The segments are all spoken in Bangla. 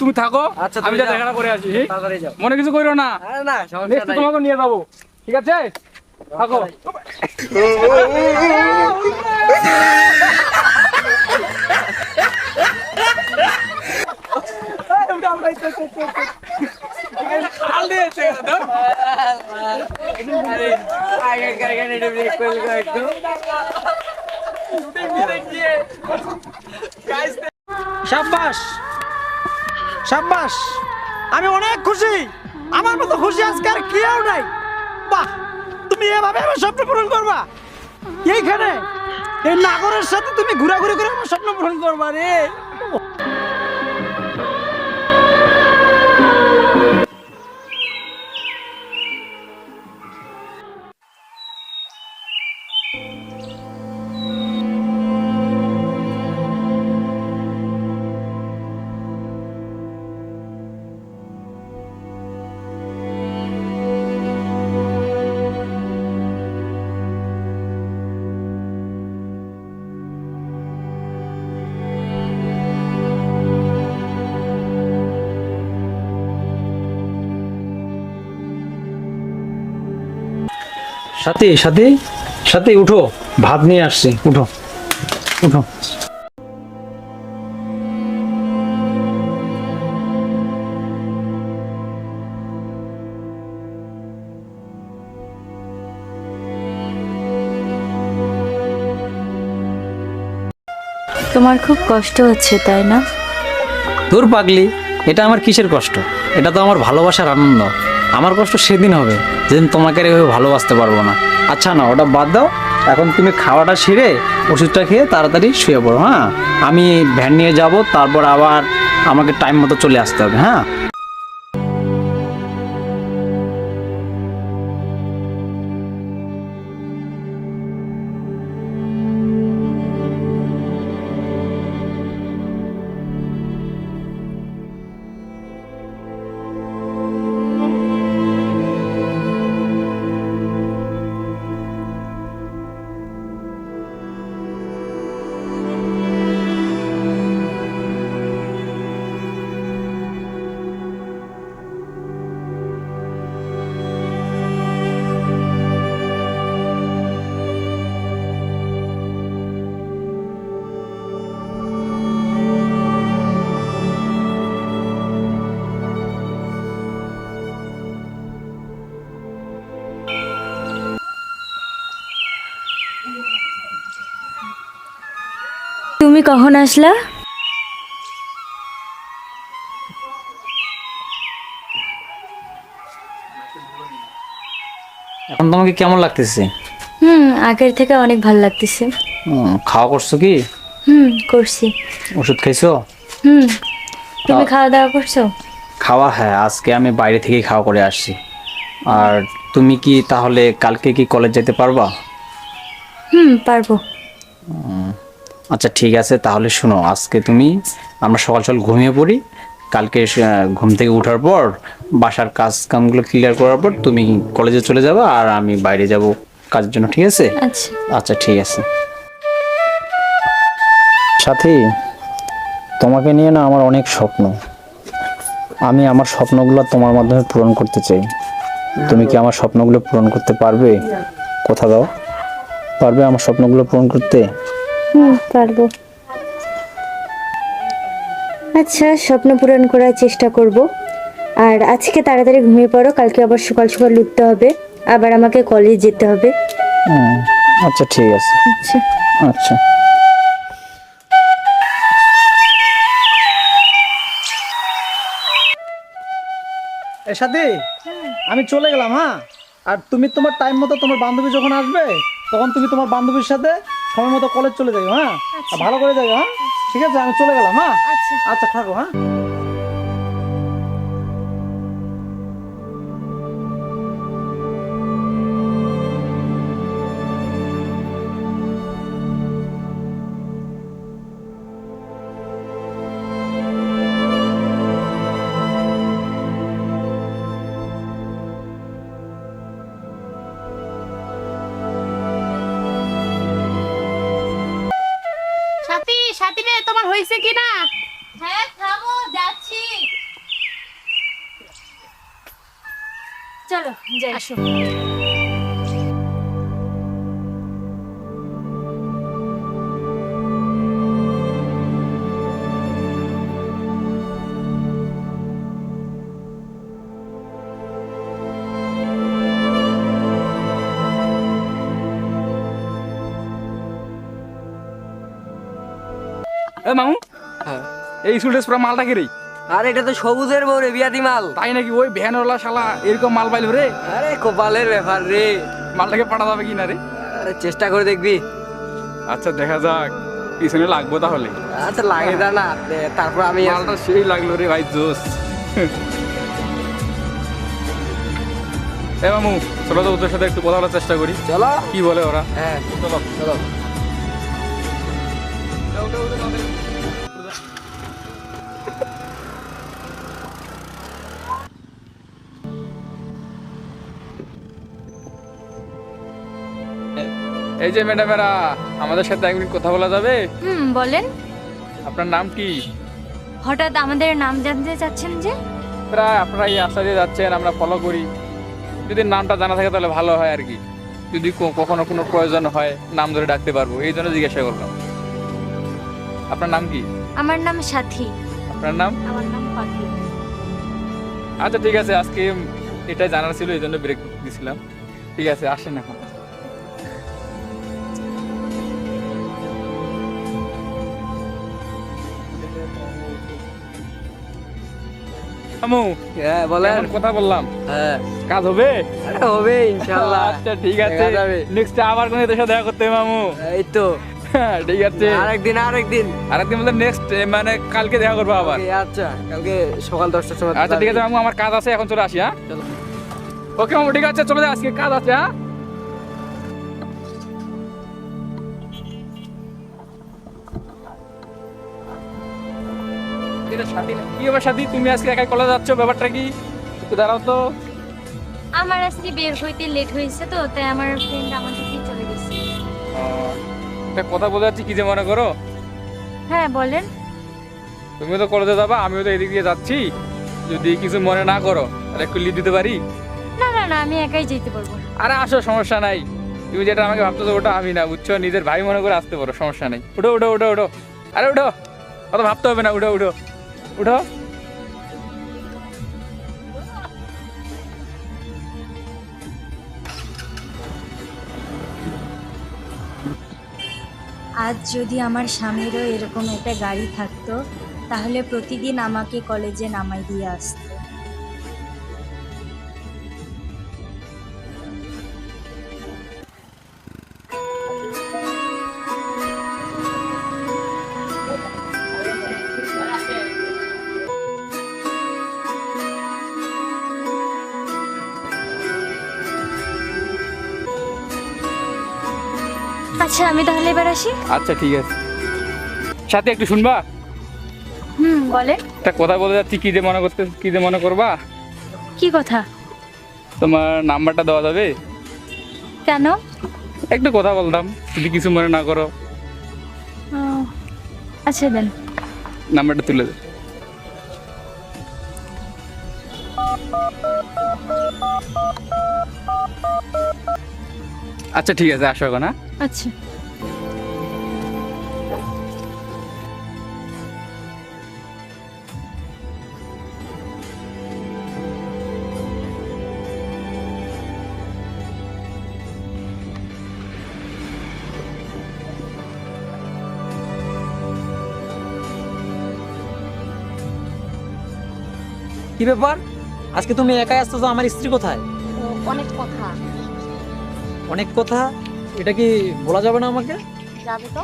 তুমি থাকো আচ্ছা, আমি যা দেখাটা করে আসি মনে কিছু করো না তোমাকে নিয়ে যাব ঠিক আছে থাকো সাব্বাস সাব্বাস, আমি অনেক খুশি। আমার মতো খুশি আজকে আর কেউ নাই। বাহ, তুমি এভাবে আমার স্বপ্ন পূরণ করবা? এইখানে, এই নাগরের সাথে তুমি ঘোরাঘুরি করে আমার স্বপ্ন পূরণ করবা রে। সাথী সাথী সাথে উঠো। ভাত নিয়ে আসছি উঠো। উঠো। তোমার খুব কষ্ট হচ্ছে তাই না? তোর পাগলি এটা আমার কিসের কষ্ট? এটা তো আমার ভালোবাসার আনন্দ। আমার কষ্ট সেদিন হবে, যেদিন তোমাকে এভাবে ভালোবাসতে পারব না। আচ্ছা না, ওটা বাদ দাও। এখন তুমি খাওয়াটা সেরে ওষুধটা খেয়ে তাড়াতাড়ি শুয়ে পড়ো হ্যাঁ? আমি ভ্যান নিয়ে যাব, তারপর আবার আমাকে টাইম মতো চলে আসতে হবে হ্যাঁ? তুমি কখন আসলা? এখন তোমাকে কেমন লাগতেছে? হুম আগের থেকে অনেক ভালো লাগতেছে। হুম, খাওয়া করছ কি? হুম করছি। ওষুধ খাইছো? হুম তুমি খাওয়া দাওয়া করছ? খাওয়া হ্যাঁ আজকে আমি বাইরে থেকেই খাওয়া করে আসছি। আর তুমি কি তাহলে কালকে কি কলেজ যেতে পারবা? হুম পারব। আচ্ছা ঠিক আছে তাহলে শোনো আজকে তুমি আমরা সকাল সকাল ঘুমিয়ে পড়ি। কালকে ঘুম থেকে ওঠার পর বাসার কাজ কামগুলো ক্লিয়ার করার পর তুমি কলেজে চলে যাবে আর আমি বাইরে যাব কাজের জন্য ঠিক আছে? আচ্ছা। আচ্ছা ঠিক আছে। সাথী তোমাকে নিয়ে না আমার অনেক স্বপ্ন। আমি আমার স্বপ্নগুলো তোমার মাধ্যমে পূরণ করতে চাই। তুমি কি আমার স্বপ্নগুলো পূরণ করতে পারবে? কথা দাও। পারবে আমার স্বপ্নগুলো পূরণ করতে? হুম পারব। আচ্ছা স্বপ্ন পূরণ করার চেষ্টা করব। আর আজকে তাড়াতাড়ি ঘুমিয়ে পড়ো কালকে আবার সকাল সকাল উঠতে হবে। আবার আমাকে কলেজ যেতে হবে। হুম, আচ্ছা ঠিক আছে। আচ্ছা। আচ্ছা। এর সাথে আমি চলে গেলাম হ্যাঁ? আর তুমি তোমার টাইম মতো তোমার বান্ধবী যখন আসবে তখন তুমি তোমার বান্ধবীর সাথে সময় মতো কলেজ চলে যাই হ্যাঁ? আর ভালো করে যাই হ্যাঁ? ঠিক আছে আমি চলে গেলাম হ্যাঁ? আচ্ছা। আচ্ছা থাকো হ্যাঁ? হয়েছে কিনা? হ্যাঁ থামো যাচ্ছি। চলো যাই। আসো। এ মামু? হ্যাঁ। এই সুটেস পুরো মালটা কি রে? আর এটা তো সবুজের বউ রে বিয়াতি মাল। তাই নাকি ওই ভ্যানওয়ালা শালা এরকম মাল পাইল রে? আরে কপালের ব্যাপার রে। মালটাকে পাঠা যাবে কি না রে? আরে চেষ্টা করে দেখবি। আচ্ছা দেখা যাক। পিছনে লাগবো তাহলে। আচ্ছা লাগে দা না। তারপর আমি। মালটা সেই লাগল রে ভাই জোস। এ মামু চলো তো ওদের সাথে একটু কথা বলার চেষ্টা করি। চলো। কি বলে ওরা? হ্যাঁ। চলো। চলো। এই যে ম্যাডামেরা আমাদের সাথে এক মিনিট কথা বলা যাবে? হুম বলেন। আপনার নাম কি? হঠাৎ আমাদের নাম জানতে চাচ্ছেন যে? প্রায় আপনারা এই রাস্তা দিয়ে যাচ্ছেন আমরা ফলো করি। যদি নামটা জানা থাকে তাহলে ভালো হয় আর কি। যদি কখনো কোনো প্রয়োজন হয় নাম ধরে ডাকতে পারব। এই জন্য জিজ্ঞাসা করলাম। আপনার নাম কি? আমার নাম সাথী। আপনার নাম? আমার নাম পাখি। আচ্ছা ঠিক আছে। আজকে এটা জানার ছিল এই জন্য ব্রেক দিছিলাম। ঠিক আছে আসেন এখন। আমু হ্যাঁ বলেন। কথা বললাম। হ্যাঁ। কাজ হবে? হবে ইনশাআল্লাহ আচ্ছা ঠিক আছে। নেক্সট আবার কোনো দেখা করতে মামু। এই তো। হ্যাঁ, ঠিক আছে। আরেকদিন আরেকদিন। আরেকদিন বলতে নেক্সট মানে কালকে দেখা করব আবার। আচ্ছা কালকে সকাল দশটার সময় আচ্ছা ঠিক আছে মামু আমার কাজ আছে এখন চলে আসি হ্যাঁ? ওকে মামু ঠিক আছে চলে যাই আজকে কাজ আছে হ্যাঁ? এটা সাথী। কি ব্যাপার সাথী? তুমি আজকে একাই কলেজ যাচ্ছ? ব্যাপারটা কি? একটু দাঁড়াও তো। আমার আজকে বের হইতে লেট হয়েছে তো তাই আমার ফ্রেন্ড আমাকে দিয়ে চলে গেছে। একটা কথা বলে যাচ্ছি কি যে মনে করো? হ্যাঁ বলেন। তুমিও তো কলেজে যাবা আমিও তো এদিক দিয়ে যাচ্ছি। যদি কিছু মনে না করো তাহলে একটু লিড দিতে পারি? না না না আমি একাই যেতে পারব আরে আসো সমস্যা নাই। তুমি যেটা আমাকে ভাবতেছো ওটা আমি না বুঝছ? নিজের ভাই মনে করে আসতে পারো সমস্যা নাই। উঠো উঠো উঠো উঠো। আরে উঠো! অত ভাবতে হবে না উঠো উঠো। উঠো। আজ যদি আমার স্বামীরও এরকম একটা গাড়ি থাকতো, তাহলে প্রতিদিন আমাকে কলেজে নামাই দিয়ে আসতো। আচ্ছা আমি তাহলে এবার আসি। আচ্ছা ঠিক আছে। সাথে একটু শুনবা? হুম বলে একটা কথা বলে যাচ্ছি কি যে মনে করতে কি যে মনে করবা? কি কথা? তোমার নাম্বারটা দেওয়া যাবে? কেন? একটু কথা বলতাম যদি কিছু মনে না করো। আচ্ছা দেন। নাম্বারটা তুলে দাও। আচ্ছা ঠিক আছে আসো এখন হ্যাঁ? আচ্ছা। কি ব্যাপার? আজকে তুমি একাই আসতেছো আমার স্ত্রী কোথায়? অনেক কথা। অনেক কথা এটা কি বলা যাবে না আমাকে? যাবে তো।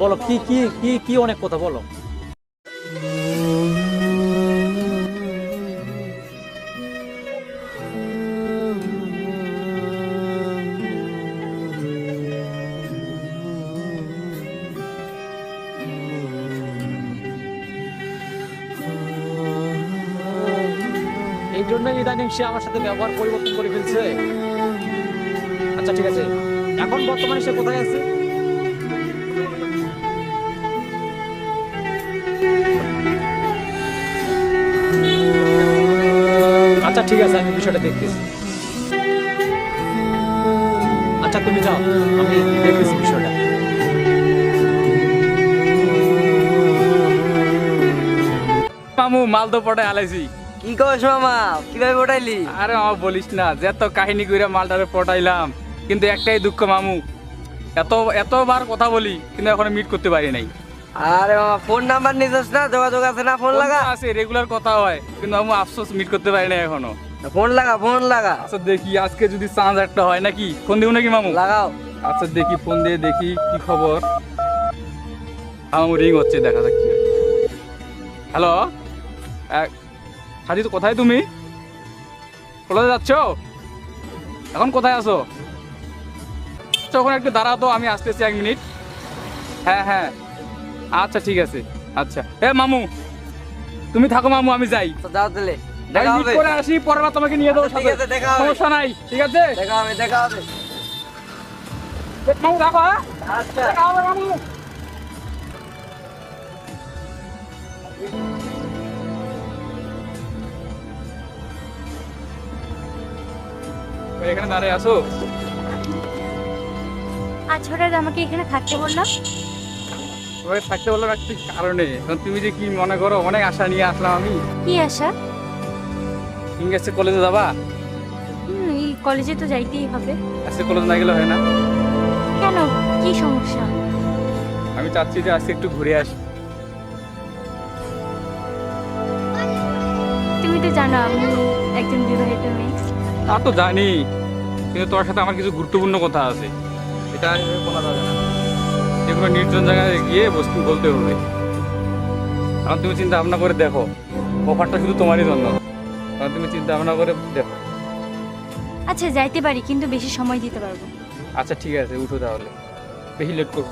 বলো কি কি কি কি অনেক কথা বলো। এই জন্য ইদানিং সে আমার সাথে ব্যবহার পরিবর্তন করে ফেলছে। ঠিক আছে। এখন বর্তমানে সে কোথায় আছে? আচ্ছা ঠিক আছে আমি বিষয়টা দেখতেছি। আচ্ছা তুমি যাও আমি দেখতেছি বিষয়টা। মামু মাল তো পটায় আলাইছি। কি কস মামা? কীভাবে ওঠাইলি আরে বলিস না যে এত কাহিনী করে মালটারে পটাইলাম। কিন্তু একটাই দুঃখ মামু এত এতবার কথা বলি কিন্তু এখনও মিট করতে পারি নাই। আরে মামা ফোন নাম্বার নিছিস না? যোগাযোগ আছে না ফোন লাগা? আছে রেগুলার কথা হয় কিন্তু মামু আফসোস মিট করতে পারি নাই এখনও। ফোন লাগা ফোন লাগা। আচ্ছা দেখি আজকে যদি চান্স একটা হয় নাকি? ফোন দিব নাকি মামু? লাগাও। আচ্ছা দেখি ফোন দিয়ে দেখি কি খবর। আমার রিং হচ্ছে দেখা যাক কি হ্যালো সাজি তো কোথায় তুমি? কলেজে যাচ্ছ? এখন কোথায় আছো? তখন একটু দাঁড়াও তো আমি আসতেছি এক মিনিট। হ্যাঁ হ্যাঁ। আচ্ছা ঠিক আছে। আচ্ছা। এ মামু। তুমি থাকো মামু আমি যাই। যাও তাহলে। আমি দেখা meet হবে। করে আসি পরের বার তোমাকে নিয়ে দেবো ঠিক আছে, দেখা সমস্যা নাই ঠিক আছে? দেখা হবে দেখা হবে। মামু রাখো হ্যাঁ? আচ্ছা। দেখা হবে মামু। এখানে দাঁড়িয়ে আসো আজ হঠাৎ আমাকে এখানে থাকতে বললাম সবাই থাকতে বললাম একটা কারণে? কারণ তুমি যে কি মনে করো অনেক আশা নিয়ে আসলাম আমি। কি আশা? ইংরেজি কলেজে যাবা? হুম, এই কলেজে তো যাইতেই হবে। আজকে কলেজ না গেলে হয় না। কেন? কি সমস্যা? আমি চাচ্ছি যে আজকে একটু ঘুরে আসি। তুমি তো জানো আমি একজন বিবাহিত মেয়ে। তা তো জানি কিন্তু তোর সাথে আমার কিছু গুরুত্বপূর্ণ কথা আছে। এটা বলা যাবে না। যেগুলো নির্জন জায়গায় গিয়ে বস্তু বলতে হবে। কারণ তুমি চিন্তা ভাবনা করে দেখো অফারটা শুধু তোমারই জন্য। কারণ তুমি চিন্তা ভাবনা করে দেখো। আচ্ছা যাইতে পারি কিন্তু বেশি সময় দিতে পারব। আচ্ছা ঠিক আছে উঠো তাহলে। বেশি লেট করব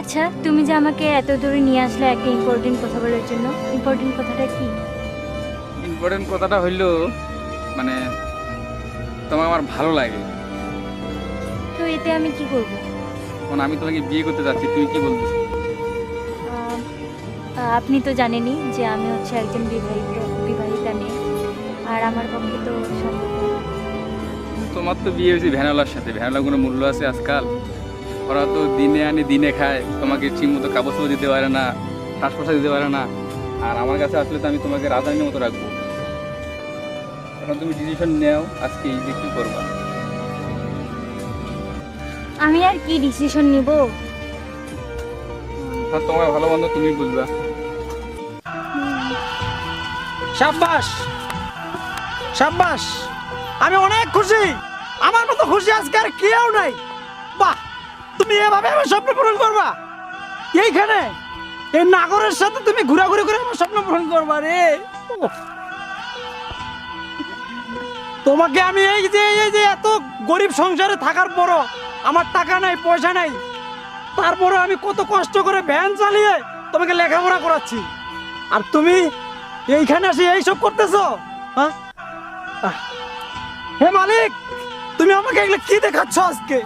আচ্ছা তুমি যে আমাকে এত দূরে নিয়ে আসলে একটা ইম্পর্টেন্ট কথা বলার জন্য ইম্পর্টেন্ট কথাটা কি? ইম্পর্টেন্ট কথাটা হইল মানে তোমাকে আমার ভালো লাগে। তো এতে আমি কি করব? কারণ আমি তোমাকে বিয়ে করতে যাচ্ছি তুমি কি বলতেছো আপনি তো জানেনই যে আমি হচ্ছে একজন বিবাহিত বিবাহিতা মেয়ে আর আমার পক্ষে তো সম্ভব তোমার তো বিয়ে হয়েছে ভ্যানওয়ালার সাথে ভ্যানওয়ালার কোনো মূল্য আছে আজকাল? ওরা তো দিনে আনি দিনে খায়। তোমাকে ঠিক মতো কাপড় দিতে পারে না শ্বাস প্রশ্বাস দিতে পারে না। আর আমার কাছে আসলে তো আমি তোমাকে রাজধানীর মতো রাখব। এখন তুমি ডিসিশন নেও আজকে এই যে কী করবা। আমি আর কি ডিসিশন নিব? আর তোমার ভালো মন্দ তুমি বুঝবা। সাব্বাস! সাব্বাস! আমি অনেক খুশি! আমার মতো খুশি আজকে আর কেউ নাই। তুমি এভাবে আমার স্বপ্ন পূরণ করবা? এইখানে? এই নাগরের সাথে তুমি ঘোরাঘুরি করে আমার স্বপ্ন পূরণ করবা রে? তোমাকে আমি এই যে এই যে এত গরিব সংসারে থাকার পরও আমার টাকা নাই, পয়সা নাই তারপরে আমি কত কষ্ট করে ভ্যান চালিয়ে তোমাকে লেখাপড়া করাচ্ছি। আর তুমি এইখানে এসে এইসব করতেছো? হ্যাঁ? হে মালিক, তুমি আমাকে এগুলো কি দেখাচ্ছ আজকে?